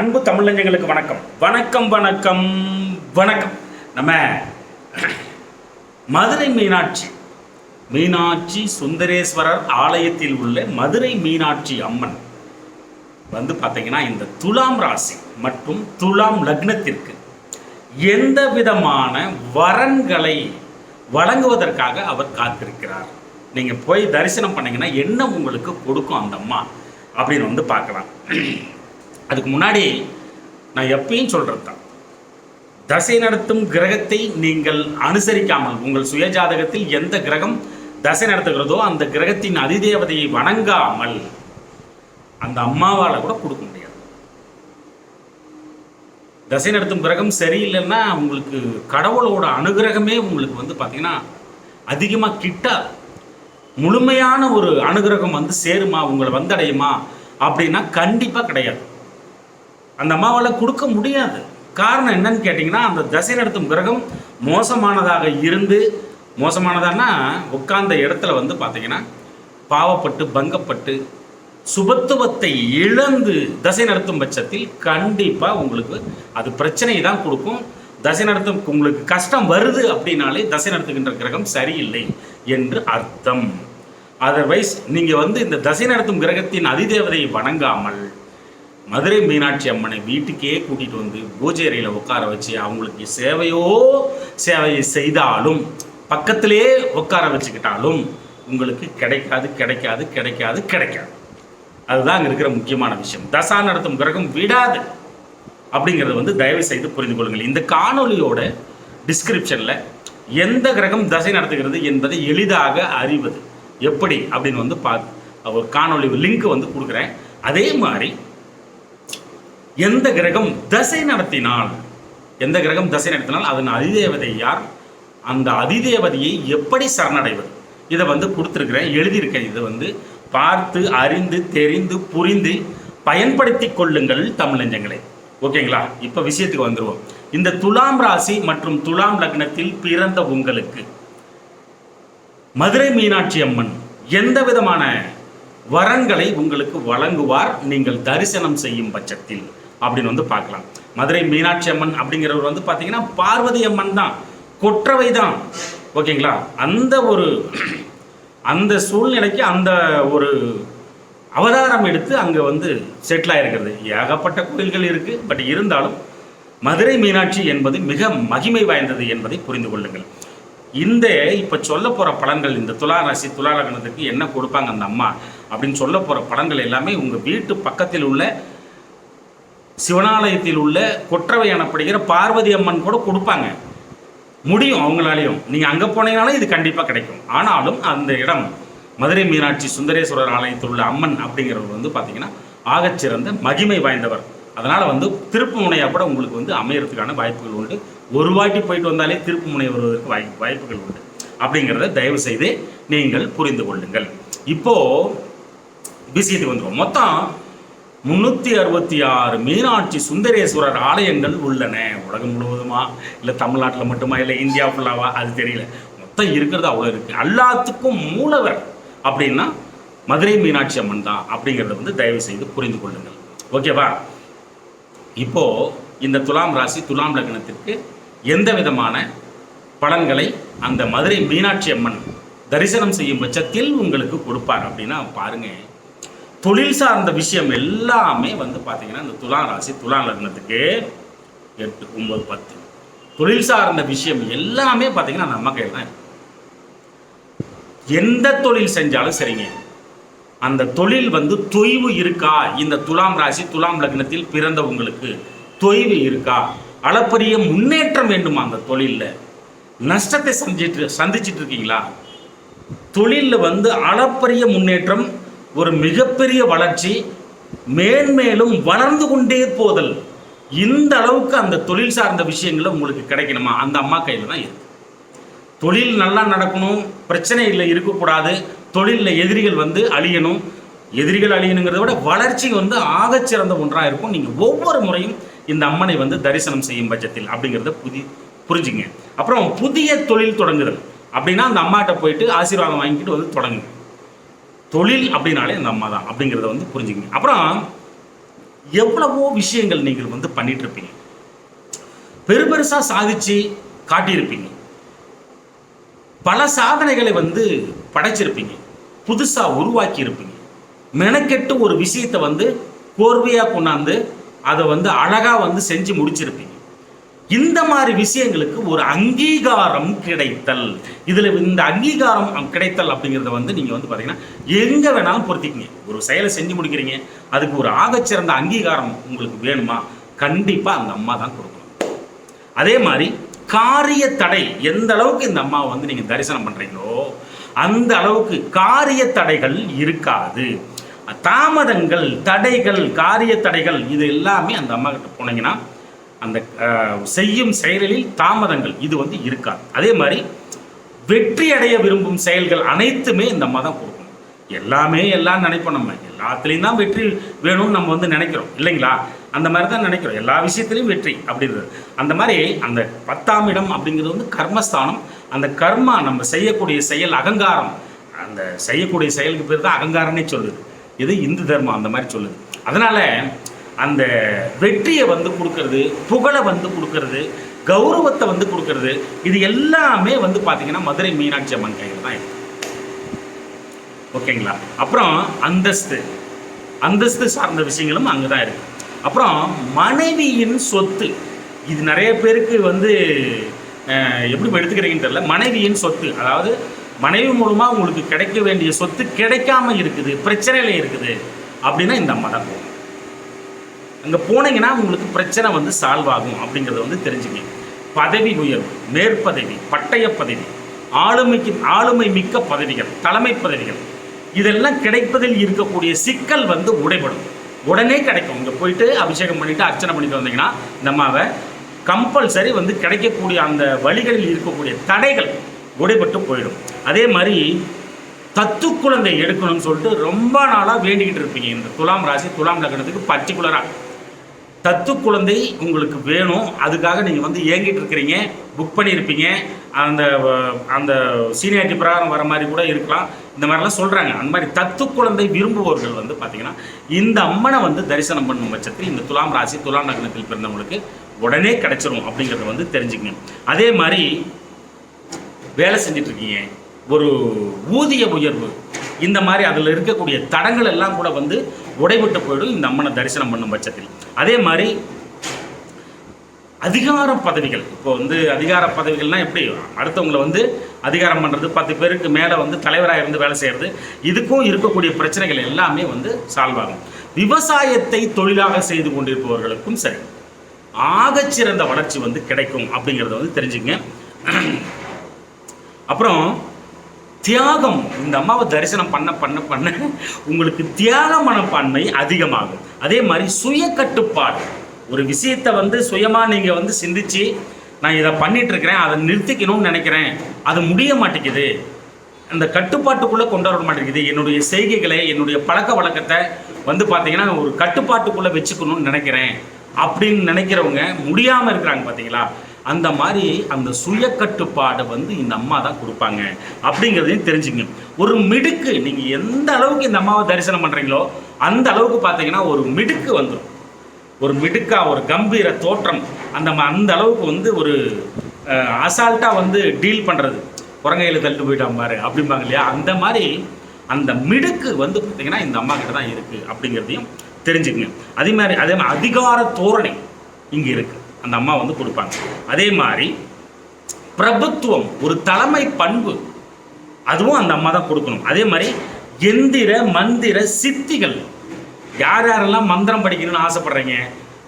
அன்பு தமிழஞ்சங்களுக்கு வணக்கம். வணக்கம் வணக்கம் வணக்கம். நம்ம மதுரை மீனாட்சி மீனாட்சி சுந்தரேஸ்வரர் ஆலயத்தில் உள்ள மதுரை மீனாட்சி அம்மன் வந்து பார்த்தீங்கன்னா இந்த துலாம் ராசி மற்றும் துலாம் லக்னத்திற்கு எந்த விதமான வரன்களை வழங்குவதற்காக அவர் காத்திருக்கிறார். நீங்கள் போய் தரிசனம் பண்ணீங்கன்னா என்ன உங்களுக்கு கொடுக்கும் அந்த அம்மா அப்படின்னு வந்து பார்க்கலாம். அதுக்கு முன்னாடி நான் எப்பயும் சொல்கிறது தான் தசை நடத்தும் கிரகத்தை நீங்கள் அனுசரிக்காமல் உங்கள் சுயஜாதகத்தில் எந்த கிரகம் தசை நடத்துகிறதோ அந்த கிரகத்தின் அதிதேவதையை வணங்காமல் அந்த அம்மாவால் கூட கொடுக்க முடியாது. தசை நடத்தும் கிரகம் சரியில்லைன்னா உங்களுக்கு கடவுளோட அனுகிரகமே உங்களுக்கு வந்து பார்த்தீங்கன்னா அதிகமாக கிட்ட முழுமையான ஒரு அனுகிரகம் வந்து சேருமா உங்களை வந்தடையுமா அப்படின்னா கண்டிப்பாக கிடையாது. அந்த அம்மாவால் கொடுக்க முடியாது. காரணம் என்னன்னு கேட்டிங்கன்னா அந்த தசை நடத்தும் கிரகம் மோசமானதாக இருந்து மோசமானதான்னா உட்கார்ந்த இடத்துல வந்து பார்த்தீங்கன்னா பாவப்பட்டு பங்கப்பட்டு சுபத்துவத்தை இழந்து தசை நடத்தும் பட்சத்தில் கண்டிப்பாக உங்களுக்கு அது பிரச்சனையை தான் கொடுக்கும். தசை நடத்தும் உங்களுக்கு கஷ்டம் வருது அப்படின்னாலே தசை நடத்துகின்ற கிரகம் சரியில்லை என்று அர்த்தம். அதர்வைஸ் நீங்கள் வந்து இந்த தசை நடத்தும் கிரகத்தின் அதிதேவதையை வணங்காமல் மதுரை மீனாட்சி அம்மனை வீட்டுக்கே கூட்டிகிட்டு வந்து பூஜை அறையில் உட்கார வச்சு அவங்களுக்கு சேவையோ சேவையை செய்தாலும் பக்கத்திலே உட்கார வச்சுக்கிட்டாலும் உங்களுக்கு கிடைக்காது கிடைக்காது கிடைக்காது கிடைக்காது. அதுதான் அங்கே இருக்கிற முக்கியமான விஷயம். தசா நடத்தும் கிரகம் விடாது அப்படிங்கிறத வந்து தயவு செய்து புரிந்து கொள்ளுங்கள். இந்த காணொலியோட டிஸ்கிரிப்ஷனில் எந்த கிரகம் தசை நடத்துகிறது என்பதை எளிதாக அறிவது எப்படி அப்படின்னு வந்து பார்த்து ஒரு காணொளி லிங்க் வந்து கொடுக்குறேன். அதே மாதிரி எந்த கிரகம் தசை நடத்தினால் எந்த கிரகம் தசை நடத்தினால் அதன் அதிதேவதை யார்? அந்த அதிதேவதையை எப்படி சரணடைவது? இதை வந்து கொடுத்துருக்குறேன் எழுதியிருக்கேன். இதை வந்து பார்த்து அறிந்து தெரிந்து புரிந்து பயன்படுத்தி கொள்ளுங்கள் தமிழஞ்சங்களை ஓகேங்களா? இப்போ விஷயத்துக்கு வந்துடுவோம் இந்த துலாம் ராசி மற்றும் துலாம் லக்னத்தில் பிறந்த உங்களுக்கு மதுரை மீனாட்சி அம்மன் எந்த விதமான வரங்களை உங்களுக்கு வழங்குவார்? நீங்கள் தரிசனம் செய்யும் பட்சத்தில். அப்படின்னு வந்து பார்க்கலாம். மதுரை மீனாட்சி அம்மன் அப்படிங்கிறவர் வந்து பார்த்தீங்கன்னா பார்வதி அம்மன் தான். கொற்றவை தான். ஓகேங்களா? அந்த ஒரு அந்த சூழ்நிலைக்கு அந்த ஒரு அவதாரம் எடுத்து அங்கே வந்து செட்டில் ஆகிருக்கிறது ஏகப்பட்ட கோயில்கள் இருக்குது பட் இருந்தாலும் மதுரை மீனாட்சி என்பது மிக மகிமை வாய்ந்தது என்பதை புரிந்து கொள்ளுங்கள். இந்த இப்போ சொல்ல போகிற பலன்கள் இந்த துலா ராசி துலா லக்னத்துக்கு என்ன கொடுப்பாங்க அந்த அம்மா அப்படின்னு சொல்ல போகிற பலன்கள் எல்லாமே உங்கள் வீட்டு பக்கத்தில் உள்ள சிவனாலயத்தில் உள்ள கொற்றவை எனப்படுகிற பார்வதி அம்மன் கூட கொடுப்பாங்க. முடியும் அவங்களாலையும். நீங்கள் அங்கே போனீங்கனாலும் இது கண்டிப்பாக கிடைக்கும். ஆனாலும் அந்த இடம் மதுரை மீனாட்சி சுந்தரேஸ்வரர் ஆலயத்தில் உள்ள அம்மன் அப்படிங்கிறவர் வந்து பார்த்தீங்கன்னா ஆகச்சிறந்த மகிமை வாய்ந்தவர். அதனால் வந்து திருப்பு முனையாக கூட உங்களுக்கு வந்து அமையறதுக்கான வாய்ப்புகள் உண்டு. ஒரு வாட்டி போயிட்டு வந்தாலே திருப்பு முனை வருவதற்கு வாய் வாய்ப்புகள் உண்டு. அப்படிங்கிறத தயவு செய்து நீங்கள் புரிந்து கொள்ளுங்கள். இப்போது விஷயத்துக்கு வந்துடுவோம் மொத்தம் முந்நூற்றி அறுபத்தி ஆறு மீனாட்சி சுந்தரேஸ்வரர் ஆலயங்கள் உள்ளன. உலகம் முழுவதுமா? இல்லை தமிழ்நாட்டில் மட்டுமா? இல்லை இந்தியா ஃபுல்லாவா அது தெரியல. மொத்தம் இருக்கிறது அவ்வளோ இருக்குது எல்லாத்துக்கும் மூலவர் அப்படின்னா மதுரை மீனாட்சி அம்மன் தான் அப்படிங்கிறத வந்து தயவு செய்து புரிந்து கொள்ளுங்கள். ஓகேவா இப்போ இந்த துலாம் ராசி துலாம் லக்னத்திற்கு எந்த விதமான பலன்களை அந்த மதுரை மீனாட்சி அம்மன் தரிசனம் செய்யும் பட்சத்தில் உங்களுக்கு கொடுப்பார் அப்படின்னா பாருங்கள் தொழில் சார்ந்த விஷயம் எல்லாமே வந்து பார்த்தீங்கன்னா இந்த துலாம் ராசி துலாம் லக்னத்துக்கு எட்டு ஒன்பது பத்து. தொழில் சார்ந்த விஷயம் எல்லாமே பார்த்தீங்கன்னா நம்ம கையில் தான் எந்த தொழில் செஞ்சாலும் சரிங்க. அந்த தொழில் வந்து தொய்வு இருக்கா? இந்த துலாம் ராசி துலாம் லக்னத்தில் பிறந்தவங்களுக்கு தொய்வு இருக்கா? அளப்பரிய முன்னேற்றம் வேண்டுமா அந்த தொழிலில்? நஷ்டத்தை சந்திட்டு சந்திச்சிட்டு இருக்கீங்களா? தொழிலில் வந்து அளப்பரிய முன்னேற்றம் ஒரு மிகப்பெரிய வளர்ச்சி மேன்மேலும் வளர்ந்து கொண்டே போதல். இந்த அளவுக்கு அந்த தொழில் சார்ந்த விஷயங்கள் உங்களுக்கு கிடைக்கணுமா? அந்த அம்மா கையில் தான் இருக்கு. தொழில் நல்லா நடக்கணும் பிரச்சனை இல்லை இருக்கக்கூடாது. தொழிலில் எதிரிகள் வந்து அழியணும். எதிரிகள் அழியணுங்கிறத விட வளர்ச்சி வந்து ஆகச்சிறந்த ஒன்றாக இருக்கும். நீங்கள் ஒவ்வொரு முறையும் இந்த அம்மனை வந்து தரிசனம் செய்யும் பட்சத்தில் அப்படிங்கிறத புதி புரிஞ்சுங்க. அப்புறம் புதிய தொழில் தொடங்குதல். அப்படின்னா அந்த அம்மாட்ட போயிட்டு ஆசீர்வாதம் வாங்கிட்டு வந்து தொடங்குங்க. தொழில் அப்படின்னாலே அந்த அம்மா தான் அப்படிங்கிறத வந்து புரிஞ்சுக்கங்க அப்புறம் எவ்வளவோ விஷயங்கள் நீங்கள் வந்து பண்ணிட்டு இருப்பீங்க பெருபெருசா சாதிச்சு காட்டியிருப்பீங்க. பல சாதனைகளை வந்து படைச்சிருப்பீங்க. புதுசா உருவாக்கி இருப்பீங்க மெனக்கெட்டு ஒரு விஷயத்தை வந்து கோர்வையாக கொண்டாந்து அதை வந்து அழகா வந்து செஞ்சு முடிச்சிருப்பீங்க. இந்த மாதிரி விஷயங்களுக்கு ஒரு அங்கீகாரம் கிடைத்தல். இதில் இந்த அங்கீகாரம் கிடைத்தல் அப்படிங்கிறத வந்து நீங்கள் வந்து பார்த்தீங்கன்னா எங்கே வேணாலும் பொருத்திக்கங்க. ஒரு செயலை செஞ்சு முடிக்கிறீங்க அதுக்கு ஒரு ஆகச்சிறந்த அங்கீகாரம் உங்களுக்கு வேணுமா கண்டிப்பாக அந்த அம்மா தான் கொடுக்கணும். அதே மாதிரி காரிய தடை எந்த அளவுக்கு இந்த அம்மாவை வந்து நீங்கள் தரிசனம் பண்ணுறீங்களோ அந்த அளவுக்கு காரிய தடைகள் இருக்காது. தாமதங்கள் தடைகள் காரிய தடைகள் இது எல்லாமே அந்த அம்மா கிட்ட போனீங்கன்னா அந்த செய்யும் செயலில் தாமதங்கள் இது வந்து இருக்காது. அதே மாதிரி வெற்றி அடைய விரும்பும் செயல்கள் அனைத்துமே இந்த மதம் கொடுக்கும் எல்லாமே எல்லாம் நினைப்போம் நம்ம. எல்லாத்துலேயும் தான் வெற்றி வேணும்னு நம்ம வந்து நினைக்கிறோம். இல்லைங்களா? அந்த மாதிரி தான் நினைக்கிறோம். எல்லா விஷயத்துலையும் வெற்றி அப்படின்றது. அந்த மாதிரி அந்த பத்தாம் இடம் அப்படிங்கிறது வந்து கர்மஸ்தானம். அந்த கர்மா நம்ம செய்யக்கூடிய செயல் அகங்காரம். அந்த செய்யக்கூடிய செயலுக்கு பேர் தான் அகங்காரம்னே சொல்லுது. இது இந்து தர்மம் அந்த மாதிரி சொல்லுது. அதனால அந்த வெற்றியை வந்து கொடுக்கறது புகழை வந்து கொடுக்கறது கௌரவத்தை வந்து கொடுக்கறது இது எல்லாமே வந்து பார்த்தீங்கன்னா மதுரை மீனாட்சி அம்மன் கையில் தான் ஓகேங்களா? அப்புறம் அந்தஸ்து. அந்தஸ்து சார்ந்த விஷயங்களும் அங்கே தான் இருக்கு. அப்புறம் மனைவியின் சொத்து. இது நிறைய பேருக்கு வந்து எப்படி எடுத்துக்கிறீங்கன்னு தெரியல. மனைவியின் சொத்து. அதாவது மனைவி மூலமாக உங்களுக்கு கிடைக்க வேண்டிய சொத்து கிடைக்காம இருக்குது பிரச்சனையில் இருக்குது அப்படின்னா இந்த அம்மா தான் போகும் அங்கே போனீங்கன்னா உங்களுக்கு பிரச்சனை வந்து சால்வ் ஆகும் அப்படிங்கிறத வந்து தெரிஞ்சுங்க பதவி உயர்வு மேற்பதவி பட்டய பதவி ஆளுமைக்கு ஆளுமை மிக்க பதவிகள் தலைமை பதவிகள். இதெல்லாம் கிடைப்பதில் இருக்கக்கூடிய சிக்கல் வந்து உடைபடும். உடனே கிடைக்கும். இங்கே போயிட்டு அபிஷேகம் பண்ணிட்டு அர்ச்சனை பண்ணிட்டு வந்தீங்கன்னா நம்ம கம்பல்சரி வந்து கிடைக்கக்கூடிய அந்த வழிகளில் இருக்கக்கூடிய தடைகள் உடைபட்டு போயிடும். அதே மாதிரி தத்து குழந்தை எடுக்கணும்னு சொல்லிட்டு ரொம்ப நாளாக வேண்டிக்கிட்டு இருப்பீங்க. இந்த துலாம் ராசி துலாம் லக்னத்துக்கு பர்டிகுலராக தத்து குழந்தை உங்களுக்கு வேணும். அதுக்காக நீங்கள் வந்து ஏங்கிட்டு இருக்கிறீங்க. புக் பண்ணியிருப்பீங்க. அந்த அந்த சீனியாரிட்டி பிரகாரம் வர மாதிரி கூட இருக்கலாம். இந்த மாதிரிலாம் சொல்கிறாங்க அந்த மாதிரி தத்து குழந்தை விரும்புபவர்கள் வந்து பார்த்திங்கன்னா இந்த அம்மனை வந்து தரிசனம் பண்ணும் பட்சத்தில் இந்த துலாம் ராசி துலாம் நகரத்தில் பிறந்தவங்களுக்கு உடனே கிடைச்சிரும் அப்படிங்கிறத வந்து தெரிஞ்சுக்கங்க. அதே மாதிரி வேலை செஞ்சிட்ருக்கீங்க ஒரு ஊதிய உயர்வு. இந்த மாதிரி அதில் இருக்கக்கூடிய தடங்கள் எல்லாம் கூட வந்து உடைபட்டு போயிடும். இந்த அம்மனை தரிசனம் பண்ணும் பட்சத்தில். அதே மாதிரி அதிகார பதவிகள். இப்போ வந்து அதிகார பதவிகள்னா எப்படி? அடுத்தவங்களை வந்து அதிகாரம் பண்ணுறது பத்து பேருக்கு மேலே வந்து தலைவராக இருந்து வேலை செய்கிறது இதுக்கும் இருக்கக்கூடிய பிரச்சனைகள் எல்லாமே வந்து சால்வ் ஆகும். விவசாயத்தை தொழிலாக செய்து கொண்டிருப்பவர்களுக்கும் சரி ஆகச்சிறந்த வளர்ச்சி வந்து கிடைக்கும் அப்படிங்கிறத வந்து தெரிஞ்சுங்க அப்புறம் தியாகம். இந்த அம்மாவை தரிசனம் பண்ண பண்ண பண்ண உங்களுக்கு தியாக மனப்பான்மை அதிகமாகும். அதே மாதிரி சுய கட்டுப்பாடு. ஒரு விஷயத்தை வந்து சுயமாக நீங்கள் வந்து சிந்திச்சு நான் இதை பண்ணிட்டு இருக்கிறேன் அதை நிறுத்திக்கணும்னு நினைக்கிறேன் அது முடிய மாட்டேங்குது. அந்த கட்டுப்பாட்டுக்குள்ளே கொண்டு வர மாட்டேங்குது. என்னுடைய செய்கைகளை என்னுடைய பழக்க வழக்கத்தை வந்து பார்த்தீங்கன்னா ஒரு கட்டுப்பாட்டுக்குள்ளே வச்சுக்கணும்னு நினைக்கிறேன். அப்படின்னு நினைக்கிறவங்க முடியாமல் இருக்கிறாங்க பார்த்தீங்களா அந்த மாதிரி அந்த சுய கட்டுப்பாடை வந்து இந்த அம்மா தான் கொடுப்பாங்க. அப்படிங்கிறதையும் தெரிஞ்சுங்க. ஒரு மிடுக்கு நீங்கள் எந்த அளவுக்கு இந்த அம்மாவை தரிசனம் பண்ணுறீங்களோ அந்த அளவுக்கு பார்த்தீங்கன்னா ஒரு மிடுக்கு வந்துடும் ஒரு மிடுக்கா ஒரு கம்பீர தோற்றம். அந்த ம- அந்த அளவுக்கு வந்து ஒரு அசால்ட்டாக வந்து டீல் பண்ணுறது குரங்கையில் தள்ளிட்டு போயிட்டான் பாரு அப்படிம்பாங்க இல்லையா? அந்த மாதிரி அந்த மிடுக்கு வந்து பார்த்தீங்கன்னா இந்த அம்மா கிட்ட தான் இருக்குது அப்படிங்கிறதையும் தெரிஞ்சுக்கங்க. அதே மாதிரி அதே மாதிரி அதிகார தோரணை இங்கே இருக்குது அந்த அம்மா வந்து கொடுப்பாங்க. அதே மாதிரி பிரபுத்துவம் ஒரு தலைமை பண்பு அதுவும் அந்த அம்மா தான் கொடுக்கணும். அதே மாதிரி எந்திர மந்திர சித்திகள். யார் யாரெல்லாம் மந்திரம் படிக்கணும்னு ஆசைப்படுறீங்க?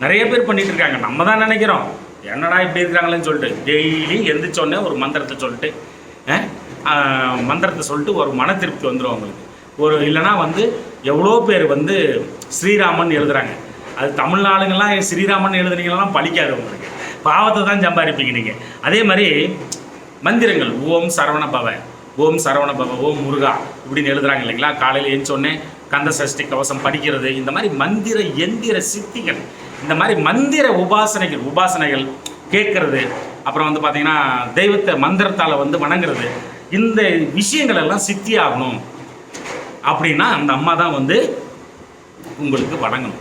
நிறைய பேர் பண்ணிட்டு இருக்காங்க. நம்ம தான் நினைக்கிறோம். என்னடா இப்படி இருக்கிறாங்களேன்னு சொல்லிட்டு டெய்லி எந்திரிச்சோடனே ஒரு மந்திரத்தை சொல்லிட்டு மந்திரத்தை சொல்லிட்டு ஒரு மன திருப்தி வந்துடும் அவங்களுக்கு. ஒரு இல்லைன்னா வந்து எவ்வளோ பேர் வந்து ஸ்ரீராமன் எழுதுறாங்க. அது தமிழ்நாடுங்கெல்லாம் ஸ்ரீராமன் எழுதுனீங்களாம் பழிக்காது உங்களுக்கு. பாவத்தை தான் சம்பாதிப்பீங்க நீங்கள் அதே மாதிரி மந்திரங்கள் ஓம் சரவண பவ ஓம் சரவண பவ ஓம் முருகா இப்படின்னு எழுதுறாங்க இல்லைங்களா? காலையில் எழுந்தோடனே கந்த சஷ்டி கவசம் படிக்கிறது இந்த மாதிரி மந்திர எந்திர சித்திகள் இந்த மாதிரி மந்திர உபாசனைகள் உபாசனைகள் கேட்கறது அப்புறம் வந்து பார்த்தீங்கன்னா தெய்வத்தை மந்திரத்தால் வந்து வணங்குறது இந்த விஷயங்கள் எல்லாம் சித்தி ஆகணும் அப்படின்னா அந்த அம்மா தான் வந்து உங்களுக்கு வணங்கணும்.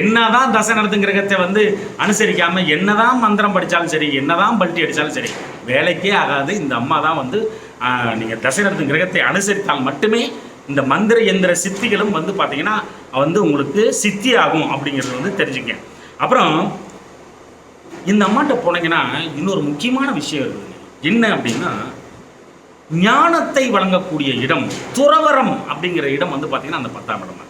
என்னதான் தசை நடத்தும் கிரகத்தை வந்து அனுசரிக்காம என்னதான் மந்திரம் படித்தாலும் சரி என்னதான் பல்ட்டி அடித்தாலும் சரி வேலைக்கே ஆகாது. இந்த அம்மா தான் வந்து நீங்கள் தசை நடத்தும் கிரகத்தை அனுசரித்தால் மட்டுமே இந்த மந்திர எந்திர சித்திகளும் வந்து பார்த்தீங்கன்னா வந்து உங்களுக்கு சித்தி ஆகும் அப்படிங்கிறது வந்து தெரிஞ்சுங்க. அப்புறம் இந்த அம்மாட்ட போனீங்கன்னா இன்னொரு முக்கியமான விஷயம் இருக்குது என்ன அப்படின்னா ஞானத்தை வழங்கக்கூடிய இடம் துறவரம் அப்படிங்கிற இடம் வந்து பார்த்தீங்கன்னா அந்த பத்தாம் இடம்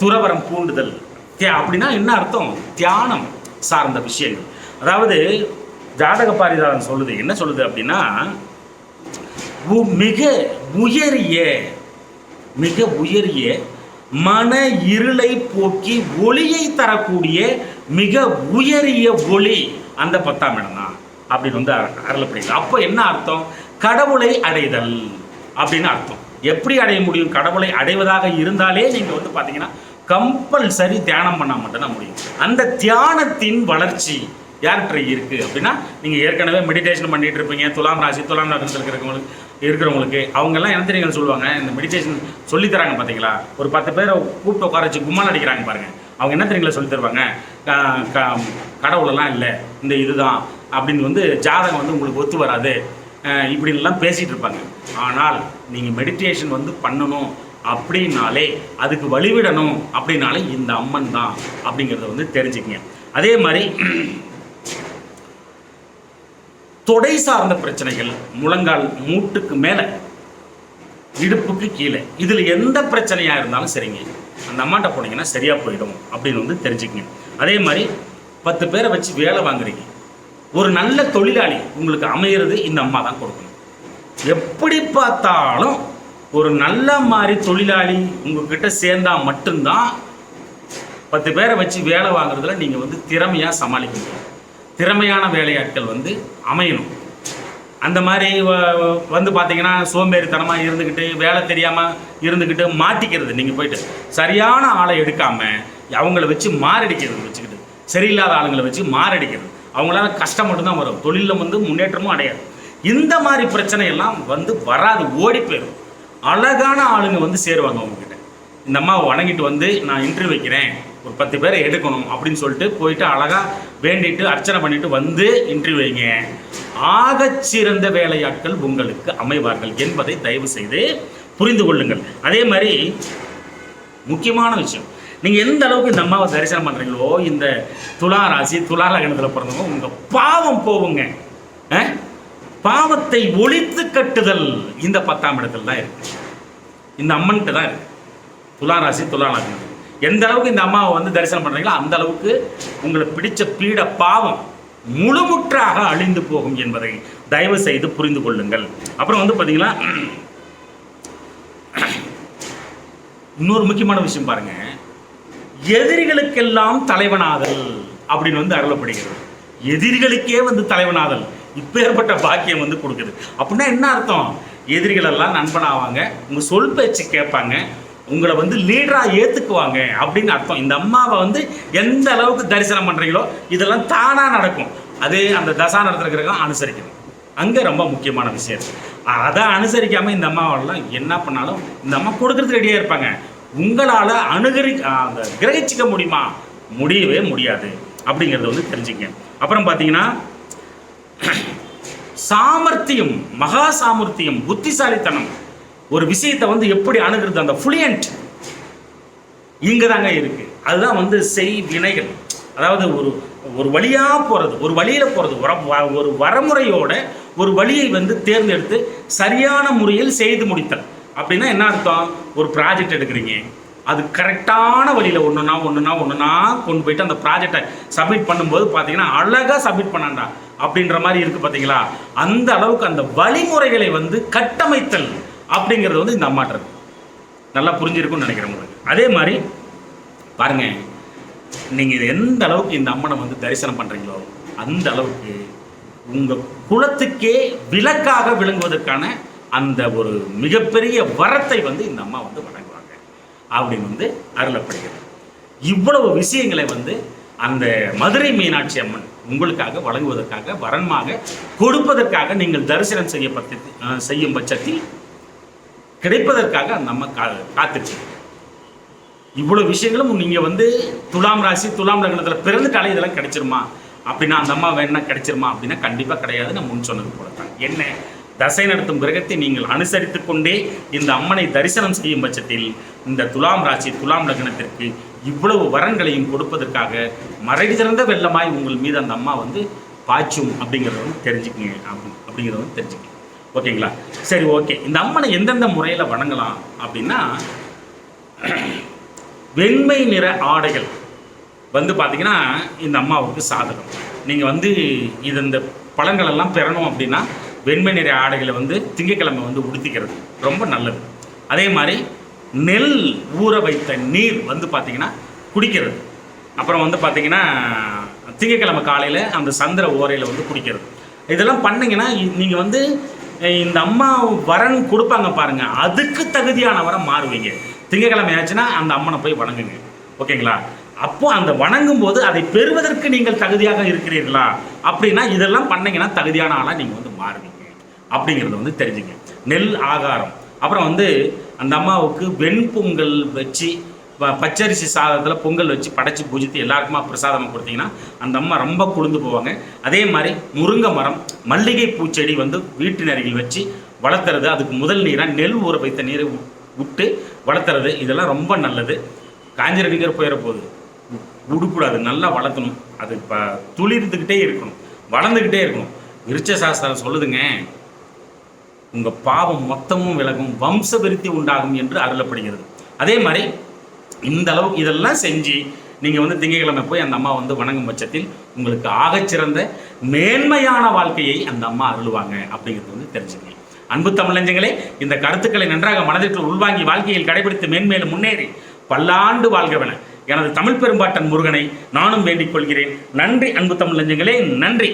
துறவரம் பூண்டுதல். தியா- அப்படின்னா என்ன அர்த்தம்? தியானம் சார்ந்த விஷயங்கள். அதாவது ஜாதக பாரிதாரன் சொல்லுது. என்ன சொல்லுது அப்படின்னா உ- மிக உயரிய மிக உயரிய மன இருளை போக்கி ஒளியை தரக்கூடிய மிக உயரிய ஒளி அந்த பத்தாம் இடம் தான் அப்படின்னு வந்து அருளப்படுகிறது. அப்போ என்ன அர்த்தம்? கடவுளை அடைதல் அப்படின்னு அர்த்தம். எப்படி அடைய முடியும்? கடவுளை அடைவதாக இருந்தாலே நீங்கள் வந்து பார்த்தீங்கன்னா கம்பல்சரி தியானம் பண்ணால் மட்டும்தான் முடியும். அந்த தியானத்தின் வளர்ச்சி யார்கிட்ட இருக்குது அப்படின்னா நீங்கள் ஏற்கனவே மெடிடேஷன் பண்ணிகிட்டு இருப்பீங்க. துலாம் ராசி துலாம் ராசியில் இருக்கிறவங்களுக்கு இருக்கிறவங்களுக்கு அவங்கெல்லாம் என்ன தெரியுங்கன்னு சொல்லுவாங்க? இந்த மெடிடேஷன் சொல்லி தராங்க பார்த்தீங்களா ஒரு பத்து பேரை கூப்பிட்டு உட்கார வச்சு கும்மால் அடிக்கிறாங்க பாருங்கள் அவங்க என்ன தெரியுங்களா சொல்லி தருவாங்க? க- க- கடவுளெல்லாம் இல்லை இந்த இதுதான் அப்படின்னு வந்து ஜாதகம் வந்து உங்களுக்கு ஒத்து வராது. இப்படின்லாம் பேசிகிட்டு இருப்பாங்க. ஆனால் நீங்கள் மெடிடேஷன் வந்து பண்ணணும். அப்படின்னாலே அதுக்கு வழிவிடணும். அப்படின்னாலே இந்த அம்மன் தான் அப்படிங்கிறத வந்து தெரிஞ்சுக்கங்க. அதே மாதிரி தொடை சார்ந்த பிரச்சனைகள் முழங்கால் மூட்டுக்கு மேலே இடுப்புக்கு கீழே இதில் எந்த பிரச்சனையாக இருந்தாலும் சரிங்க. அந்த அம்மாட்ட போனீங்கன்னா சரியாக போயிடும் அப்படின்னு வந்து தெரிஞ்சுக்கங்க. அதே மாதிரி பத்து பேரை வச்சு வேலை வாங்குறீங்க. ஒரு நல்ல தொழிலாளி உங்களுக்கு அமையிறது இந்த அம்மா தான் கொடுக்கணும். எப்படி பார்த்தாலும் ஒரு நல்ல மாதிரி தொழிலாளி உங்ககிட்ட சேர்ந்தா மட்டும்தான் பத்து பேரை வச்சு வேலை வாங்குறதுல நீங்கள் வந்து திறமையாக சமாளிக்க முடியும் திறமையான வேலையாட்கள் வந்து அமையணும். அந்த மாதிரி வ- வந்து பார்த்தீங்கன்னா சோம்பேறித்தனமாக இருந்துக்கிட்டு வேலை தெரியாமல் இருந்துக்கிட்டு மாட்டிக்கிறது நீங்கள் போயிட்டு சரியான ஆளை எடுக்காமல் அவங்கள வச்சு மாரடிக்கிறது வச்சுக்கிட்டு சரியில்லாத ஆளுங்களை வச்சு மாரடிக்கிறது அவங்களால கஷ்டம் மட்டும்தான் வரும். தொழிலில் வந்து முன்னேற்றமும் அடையாது. இந்த மாதிரி பிரச்சனையெல்லாம் வந்து வராது ஓடி போயிடும் அழகான ஆளுங்க வந்து சேருவாங்க அவங்கக்கிட்ட இந்த அம்மாவை வணங்கிட்டு வந்து நான் இன்டர்வியூ வைக்கிறேன். ஒரு பத்து பேரை எடுக்கணும் அப்படின்னு சொல்லிட்டு போயிட்டு அழகாக வேண்டிட்டு அர்ச்சனை பண்ணிட்டு வந்து இன்டர்வியூ வைங்க. ஆக சிறந்த வேலையாட்கள் உங்களுக்கு அமைவார்கள் என்பதை தயவு செய்து புரிந்து கொள்ளுங்கள். அதே மாதிரி முக்கியமான விஷயம். நீங்கள் எந்த அளவுக்கு இந்த அம்மாவை தரிசனம் பண்ணுறீங்களோ இந்த துலா ராசி துலா லக்னத்தில் பிறந்தவங்க உங்கள் பாவம் போவுங்க ஆ? பாவத்தை ஒழித்து கட்டுதல் இந்த பத்தாம் இடத்துல தான் இருக்கு. இந்த அம்மன்கிட்ட தான் இருக்கு. துலா ராசி துலா லக்னம். எந்த அளவுக்கு இந்த அம்மாவை வந்து தரிசனம் பண்ணுறீங்களோ அந்த அளவுக்கு உங்களை பிடிச்ச பீட பாவம் முழுமுற்றாக அழிந்து போகும் என்பதை தயவு செய்து புரிந்து கொள்ளுங்கள். அப்புறம் வந்து பார்த்தீங்கன்னா இன்னொரு முக்கியமான விஷயம் பாருங்க. எதிரிகளுக்கெல்லாம் தலைவனாதல் அப்படின்னு வந்து அருளப்படுகிறது. எதிரிகளுக்கே வந்து தலைவனாதல். இப்பேற்பட்ட பாக்கியம் வந்து கொடுக்குது. அப்படின்னா என்ன அர்த்தம்? எதிரிகளெல்லாம் நண்பனாவாங்க உங்க சொல் பேச்சு கேட்பாங்க உங்களை வந்து லீடராக ஏற்றுக்குவாங்க அப்படின்னு அர்த்தம். இந்த அம்மாவை வந்து எந்த அளவுக்கு தரிசனம் பண்ணுறீங்களோ இதெல்லாம் தானாக நடக்கும். அதே அந்த தசா நடத்துறதுக்கு அனுசரிக்கணும். அங்கே ரொம்ப முக்கியமான விஷயம். அதை அனுசரிக்காமல் இந்த அம்மாவெல்லாம் என்ன பண்ணாலும் இந்த அம்மா கொடுக்குறது ரெடியாக இருப்பாங்க. உங்களால் அணுகரி அந்த கிரகிச்சிக்க முடியுமா? முடியவே முடியாது. அப்படிங்கிறத வந்து தெரிஞ்சுங்க. அப்புறம் பார்த்தீங்கன்னா சாமர்த்தியம் மகா சாமர்த்தியம் புத்திசாலித்தனம். ஒரு விஷயத்தை வந்து எப்படி அணுகிறது? அந்த ஃபுளியன்ட் இங்கே தாங்க இருக்கு. அதுதான் வந்து செய் வினைகள். அதாவது ஒரு ஒரு வழியாக போகிறது ஒரு வழியில் போகிறது ஒரு வரமுறையோட ஒரு வழியை வந்து தேர்ந்தெடுத்து சரியான முறையில் செய்து முடித்தல். அப்படின்னா என்ன அர்த்தம்? ஒரு ப்ராஜெக்ட் எடுக்கிறீங்க. அது கரெக்டான வழியில் ஒன்றுனா ஒன்றுனா ஒன்றுனா கொண்டு போயிட்டு அந்த ப்ராஜெக்டை சப்மிட் பண்ணும்போது பார்த்தீங்கன்னா அழகாக சப்மிட் பண்ணாண்டா அப்படின்ற மாதிரி இருக்குது பார்த்தீங்களா அந்த அளவுக்கு அந்த வழிமுறைகளை வந்து கட்டமைத்தல் அப்படிங்கிறது வந்து இந்த அம்மாட்ட இருக்கு. நல்லா புரிஞ்சிருக்கும்னு நினைக்கிறேன் உங்களுக்கு. அதே மாதிரி பாருங்க நீங்கள் எந்த அளவுக்கு இந்த அம்மனை வந்து தரிசனம் பண்ணுறீங்களோ அந்த அளவுக்கு உங்கள் குலத்துக்கே விளக்காக விளங்குவதற்கான அந்த ஒரு மிகப்பெரிய வரத்தை வந்து இந்த அம்மா வந்து வழங்குவாங்க அப்படின்னு வந்து அருளப்படுகிறது. இவ்வளவு விஷயங்களை வந்து அந்த மதுரை மீனாட்சி அம்மன் உங்களுக்காக வழங்குவதற்காக வரன்மாக கொடுப்பதற்காக நீங்கள் தரிசனம் செய்ய பத்தி செய்யும் பட்சத்தில் கிடைப்பதற்காக அந்த அம்மா கா காத்திருக்கு இவ்வளோ விஷயங்களும் நீங்கள் வந்து துலாம் ராசி துலாம் லக்னத்தில் பிறந்துட்டாலே இதெல்லாம் கிடைச்சிருமா? அப்படின்னா அந்த அம்மா வேணா கிடைச்சிருமா? அப்படின்னா கண்டிப்பாக கிடையாது. நான் முன் சொன்னது போல தான் என்ன? தசை நடத்தும் கிரகத்தை நீங்கள் அனுசரித்து கொண்டே இந்த அம்மனை தரிசனம் செய்யும் பட்சத்தில் இந்த துலாம் ராசி துலாம் லக்னத்திற்கு இவ்வளவு வரன்களையும் கொடுப்பதற்காக மறை திறந்த வெள்ளமாய் உங்கள் மீது அந்த அம்மா வந்து பாய்ச்சும் அப்படிங்கிறத வந்து தெரிஞ்சுக்கங்க. அப்படி அப்படிங்கிறத வந்து தெரிஞ்சுக்கங்க. ஓகேங்களா? சரி ஓகே. இந்த அம்மனை எந்தெந்த முறையில் வணங்கலாம் அப்படின்னா வெண்மை நிற ஆடைகள். வந்து பார்த்தீங்கன்னா இந்த அம்மாவுக்கு சாதகம். நீங்கள் வந்து இது இந்த பழங்களெல்லாம் பெறணும் அப்படின்னா வெண்மை நிற ஆடைகளை வந்து திங்கக்கிழமை வந்து உடுத்திக்கிறது ரொம்ப நல்லது. அதே மாதிரி நெல் ஊற வைத்த நீர் வந்து பார்த்தீங்கன்னா குடிக்கிறது. அப்புறம் வந்து பார்த்தீங்கன்னா திங்கக்கிழமை காலையில் அந்த சந்திர ஓரையில் வந்து குடிக்கிறது. இதெல்லாம் பண்ணிங்கன்னா நீங்கள் வந்து இந்த அம்மா வரன் கொடுப்பாங்க பாருங்கள் அதுக்கு தகுதியானவரை மாறுவீங்க. திங்கக்கிழமை ஆச்சுன்னா அந்த அம்மனை போய் வணங்குங்க. ஓகேங்களா? அப்போ அந்த வணங்கும் போது அதை பெறுவதற்கு நீங்கள் தகுதியாக இருக்கிறீர்களா? அப்படின்னா இதெல்லாம் பண்ணீங்கன்னா தகுதியான ஆளாக நீங்கள் வந்து மாறுவீங்க. அப்படிங்கிறத வந்து தெரிஞ்சுங்க. நெல் ஆகாரம். அப்புறம் வந்து அந்த அம்மாவுக்கு வெண்பொங்கல் வச்சு ப- பச்சரிசி சாதத்தில் பொங்கல் வச்சு படைச்சி பூஜித்து எல்லாருக்குமா பிரசாதமாக கொடுத்தீங்கன்னா அந்த அம்மா ரொம்ப குளிர்ந்து போவாங்க. அதே மாதிரி முருங்கை மரம் மல்லிகை பூச்செடி வந்து வீட்டின் அருகில் வச்சு வளர்த்துறது அதுக்கு முதல் நீராக நெல் ஊற வைத்த நீரை விட்டு வளர்த்துறது இதெல்லாம் ரொம்ப நல்லது. காஞ்சிரடிக்கிற போயிட போகுது. விடக்கூடாது நல்லா வளர்த்தணும் அது இப்போ துளிர்ந்துக்கிட்டே இருக்கணும். வளர்ந்துக்கிட்டே இருக்கணும். விருட்ச சாஸ்திரம் சொல்லுதுங்க உங்க பாவம் மொத்தமும் விலகும் வம்ச விருத்தி உண்டாகும் என்று அருளப்படுகிறது. அதே மாதிரி இந்த அளவுக்கு இதெல்லாம் செஞ்சு நீங்கள் வந்து திங்கட்கிழமை போய் அந்த அம்மா வந்து வணங்கும் பட்சத்தில் உங்களுக்கு ஆகச்சிறந்த மேன்மையான வாழ்க்கையை அந்த அம்மா அருளுவாங்க அப்படிங்கிறது வந்து தெரிஞ்சுக்கணும் அன்பு தமிழஞ்சங்களே இந்த கருத்துக்களை நன்றாக மனதிற்குள் உள்வாங்கி வாழ்க்கையில் கடைபிடித்து மேன்மேலும் முன்னேறி பல்லாண்டு வாழ்கவன எனது தமிழ் பெரும்பாட்டன் முருகனை நானும் வேண்டிக் கொள்கிறேன். நன்றி அன்பு தமிழஞ்சங்களே நன்றி.